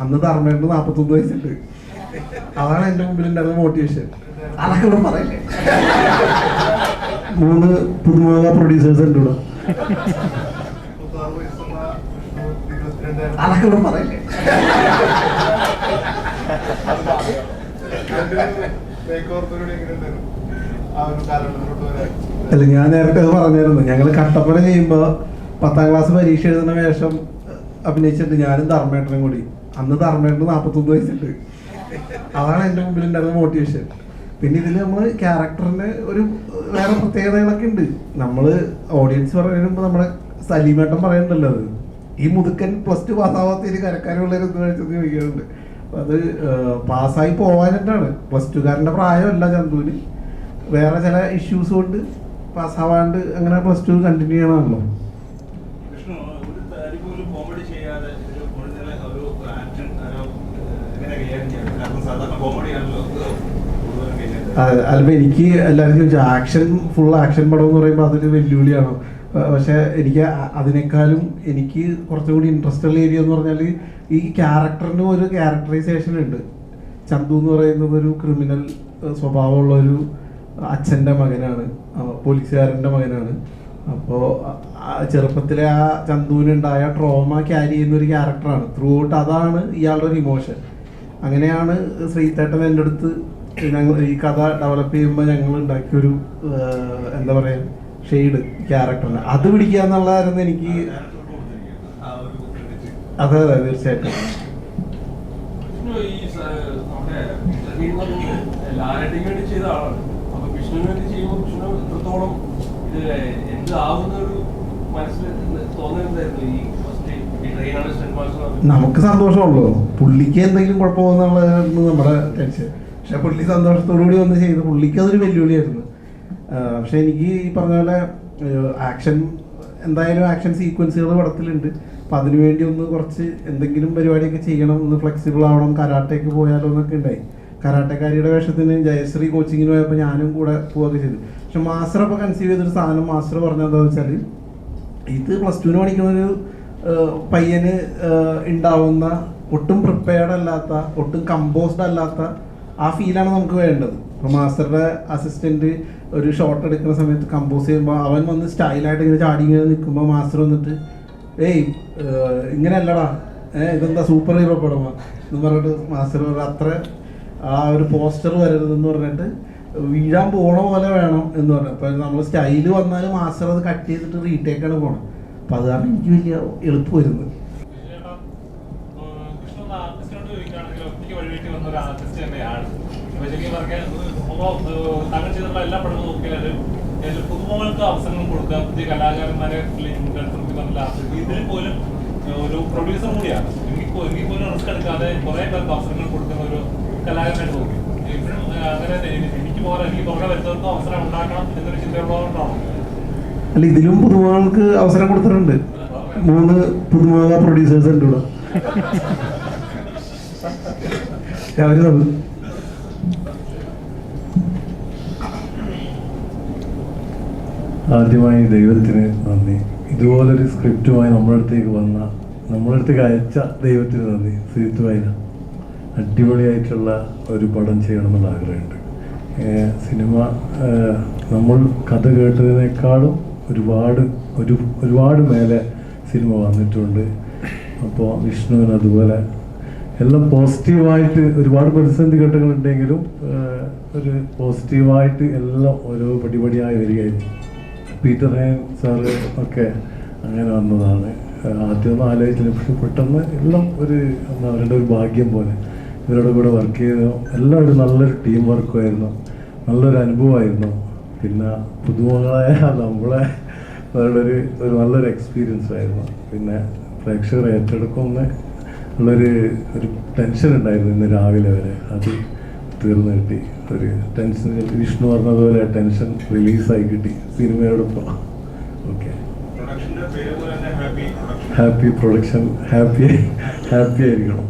അന്ന് ധർമ്മേണ്ട നാപ്പത്തൊന്ന് വയസ്സുണ്ട്. അതാണ് എന്റെ മുമ്പിൽ ഉണ്ടായിരുന്ന മോട്ടിവേഷൻ അതൊക്കെ ഇവിടെ പറയില്ലേ? മൂന്ന് പുതുമുഖ പ്രൊഡ്യൂസേഴ്സ് ഉണ്ട് ഇവിടെ. അതൊക്കെ ഇവിടെ പറയില്ലേ? അല്ല ഞാൻ നേരത്തെ അത് പറഞ്ഞായിരുന്നു. ഞങ്ങൾ കട്ടപ്പന ചെയ്യുമ്പോൾ പത്താം ക്ലാസ് പരീക്ഷ എഴുതുന്ന വേഷം അഭിനയിച്ചിട്ട് ഞാനും ധർമ്മേട്ടനും കൂടി. അന്ന് ധർമ്മേട്ടന് നാൽപ്പത്തൊന്ന് വയസ്സുണ്ട്. അതാണ് എന്റെ മുമ്പിൽ ഉണ്ടായിരുന്ന മോട്ടിവേഷൻ പിന്നെ ഇതിൽ നമ്മൾ ക്യാരക്ടറിന് ഒരു വേറെ പ്രത്യേകതകളൊക്കെ ഉണ്ട്. നമ്മൾ ഓഡിയൻസ് പറയുമ്പോൾ നമ്മുടെ സലീമേട്ടൻ പറയുന്നുണ്ടല്ലോ അത്. ഈ മുതുക്കൻ പ്ലസ് ടു പാസ്സാവാത്ത ഒരു കരക്കാരുള്ളൊരു ചോദിക്കാറുണ്ട്. അത് പാസ്സായി പോവാനായിട്ടാണ് പ്ലസ് ടുക്കാരന്റെ പ്രായമല്ല ചന്തുവിന്. വേറെ ചില ഇഷ്യൂസ് കൊണ്ട് പാസ്സാവാണ്ട് അങ്ങനെ പ്ലസ് ടു കണ്ടിന്യൂ ചെയ്യണമല്ലോ വിഷ്ണു ഒരു തരി പോലും കോമഡി ചെയ്യാതെ ഒരു ഒറിജിനൽ ഒരു ആക്ഷൻ ഒരു എങ്ങനെ കൈകാര്യം അല്ല എനിക്ക് എല്ലാവരും ചോദിച്ചു ആക്ഷൻ ഫുൾ ആക്ഷൻ പടം എന്ന് പറയുമ്പോൾ അതൊരു വെല്ലുവിളിയാണ്. പക്ഷെ എനിക്ക് അതിനേക്കാളും എനിക്ക് കുറച്ചും കൂടി ഇൻട്രസ്റ്റ് ഉള്ള ഏരിയ എന്ന് പറഞ്ഞാൽ ഈ ക്യാരക്ടറിന് ഒരു ക്യാരക്ടറൈസേഷൻ ഉണ്ട്. ചന്തു എന്ന് പറയുന്നത് ഒരു ക്രിമിനൽ സ്വഭാവമുള്ള ഒരു അച്ഛന്റെ മകനാണ്. പോലീസുകാരന്റെ മകനാണ്. അപ്പോൾ ചെറുപ്പത്തിലെ ആ ചന്തുവിനുണ്ടായ ട്രോമ ക്യാരി ചെയ്യുന്ന ഒരു ക്യാരക്ടറാണ് ത്രൂ ഔട്ട് അതാണ് ഇയാളുടെ ഒരു ഇമോഷൻ അങ്ങനെയാണ് ശ്രീതേട്ടൻ എന്റെ അടുത്ത് ഞങ്ങൾ ഈ കഥ ഡെവലപ്പ് ചെയ്യുമ്പോൾ ഞങ്ങൾ ഉണ്ടാക്കിയൊരു എന്താ പറയുക ഷെയ്ഡ് ക്യാരക്ടറിന് അത് പിടിക്കുക എന്നുള്ളതായിരുന്നു എനിക്ക്. അതെ അതെ തീർച്ചയായിട്ടും. എത്രത്തോളം ഇത് എന്താവുന്ന ഒരു മനസ്സിൽ തോന്നുന്നുണ്ടായിരുന്നു ഈ നമുക്ക് സന്തോഷമുള്ളൂ. പുള്ളിക്ക് എന്തെങ്കിലും കുഴപ്പമെന്നുള്ളതായിരുന്നു നമ്മുടെ ടെൻഷൻ. പക്ഷെ പുള്ളി സന്തോഷത്തോടു കൂടി വന്ന് ചെയ്ത് പുള്ളിക്ക് അതൊരു വെല്ലുവിളിയായിരുന്നു. പക്ഷെ എനിക്ക് ഈ പറഞ്ഞ പോലെ ആക്ഷൻ എന്തായാലും ആക്ഷൻ സീക്വൻസുകൾ പടത്തിലുണ്ട്. അപ്പം അതിനുവേണ്ടി ഒന്ന് കുറച്ച് എന്തെങ്കിലും പരിപാടിയൊക്കെ ചെയ്യണം ഒന്ന് ഫ്ലെക്സിബിൾ ആവണം കരാട്ടയ്ക്ക് പോയാലോ എന്നൊക്കെ ഉണ്ടായി. കരാട്ടക്കാരിയുടെ വേഷത്തിന് ജയശ്രീ കോച്ചിങ്ങിന് പോയപ്പോൾ ഞാനും കൂടെ പോവുകയൊക്കെ ചെയ്തു. പക്ഷെ മാസ്റ്റർ അപ്പോൾ കൺസീവ് ചെയ്തൊരു സാധനം മാസ്റ്റർ പറഞ്ഞതെന്താ വെച്ചാൽ ഇത് പ്ലസ് ടുവിന് പഠിക്കുന്ന ഒരു ഏഹ്, പയ്യന് ഉണ്ടാവുന്ന ഒട്ടും പ്രിപ്പയർഡ് അല്ലാത്ത ഒട്ടും കമ്പോസ്ഡ് അല്ലാത്ത ആ ഫീലാണ് നമുക്ക് വേണ്ടത്. ഇപ്പോൾ മാസ്റ്ററുടെ അസിസ്റ്റന്റ് ഒരു ഷോട്ട് എടുക്കുന്ന സമയത്ത് കമ്പോസ് ചെയ്യുമ്പോൾ അവൻ വന്ന് സ്റ്റൈലായിട്ട് ഇങ്ങനെ ചാടി ഇങ്ങനെ നിൽക്കുമ്പോൾ മാസ്റ്റർ വന്നിട്ട് ഏയ് ഇങ്ങനെ ഇങ്ങനെയല്ലടാ ഏഹ് ഇതെന്താ സൂപ്പർ ഹീറോ പടമാ? എന്ന് പറഞ്ഞിട്ട് മാസ്റ്റർ പറഞ്ഞു അത്ര ആ ഒരു പോസ്റ്റർ വരരുതെന്ന് പറഞ്ഞിട്ട് വീഴാൻ പോണ പോലെ വേണം എന്ന് പറഞ്ഞു. അപ്പോൾ നമ്മൾ സ്റ്റൈൽ വന്നാലും മാസ്റ്റർ അത് കട്ട് ചെയ്തിട്ട് റീടേക്കാണ് പോണം അപ്പൊ അത് കാരണം എനിക്ക് വലിയ എളുപ്പമായിരുന്നു പുതുമുഖങ്ങൾക്ക് അവസരങ്ങൾ കൊടുക്കുക പുതിയ കലാകാരന്മാരെ ഇതിൽ പോലും ഒരു പ്രൊഡ്യൂസർ കൂടിയാണ്. എനിക്ക് എനിക്ക് പോലും റിസ്ക് എടുക്കാതെ കുറെ പേർക്ക് അവസരങ്ങൾ കൊടുക്കുന്ന ഒരു കലാകാരനായിട്ട് നോക്കി ഇപ്പോഴും അങ്ങനെ എനി- എനിക്ക് പോലെ എനിക്ക് പുറകെ വരുന്നവർക്കും അവസരം ഉണ്ടാക്കണം എന്നൊരു ചിന്തയുള്ളതുകൊണ്ടാണോ. അല്ല ഇതിലും പുതുമുഖങ്ങൾക്ക് അവസരം കൊടുത്തിട്ടുണ്ട്. മൂന്ന് പുതുമുഖ പ്രൊഡ്യൂസേഴ്സ് ഉണ്ട് ഇവിടെ. രാവിലെ തന്നു ആദ്യമായി ദൈവത്തിന് നന്ദി. ഇതുപോലൊരു സ്ക്രിപ്റ്റുമായി നമ്മുടെ അടുത്തേക്ക് വന്ന നമ്മുടെ അടുത്തേക്ക് അയച്ച ദൈവത്തിന് നന്ദി. ശ്രീത്ത് വായന അടിപൊളിയായിട്ടുള്ള ഒരു പടം ചെയ്യണമെന്നുള്ള ആഗ്രഹമുണ്ട്. സിനിമ നമ്മൾ കഥ കേട്ടതിനേക്കാളും ഒരുപാട് ഒരു ഒരുപാട് മേലെ സിനിമ വന്നിട്ടുണ്ട്. അപ്പോൾ വിഷ്ണുവിന് അതുപോലെ എല്ലാം പോസിറ്റീവായിട്ട് ഒരുപാട് പ്രതിസന്ധി ഘട്ടങ്ങളുണ്ടെങ്കിലും ഒരു പോസിറ്റീവായിട്ട് എല്ലാം ഓരോ പടിപടിയായി വരികയായിരുന്നു. പീറ്റർ ഹൈൻ സാറ് ഒക്കെ അങ്ങനെ വന്നതാണ്. ആദ്യമൊന്നും ആലോചിച്ചില്ല. പക്ഷെ പെട്ടെന്ന് എല്ലാം ഒരു എന്താ അവരുടെ ഒരു ഭാഗ്യം പോലെ. ഇവരുടെ കൂടെ വർക്ക് ചെയ്തു എല്ലാം ഒരു നല്ലൊരു ടീം വർക്കുമായിരുന്നു നല്ലൊരു അനുഭവമായിരുന്നു. പിന്നെ പുതുമുഖങ്ങളായ നമ്മളെ അവരുടെ ഒരു ഒരു നല്ലൊരു എക്സ്പീരിയൻസ് ആയിരുന്നു. പിന്നെ പ്രേക്ഷകർ ഏറ്റെടുക്കുമെന്ന് ഉള്ളൊരു ഒരു ടെൻഷൻ ഉണ്ടായിരുന്നു ഇന്ന് രാവിലെ വരെ. അത് തീർന്നു കിട്ടി. ഒരു ടെൻഷൻ വിഷ്ണു പറഞ്ഞതുപോലെ ടെൻഷൻ റിലീസായി കിട്ടി സിനിമയോടൊപ്പം. Okay happy production happy happy ആയിരിക്കണം.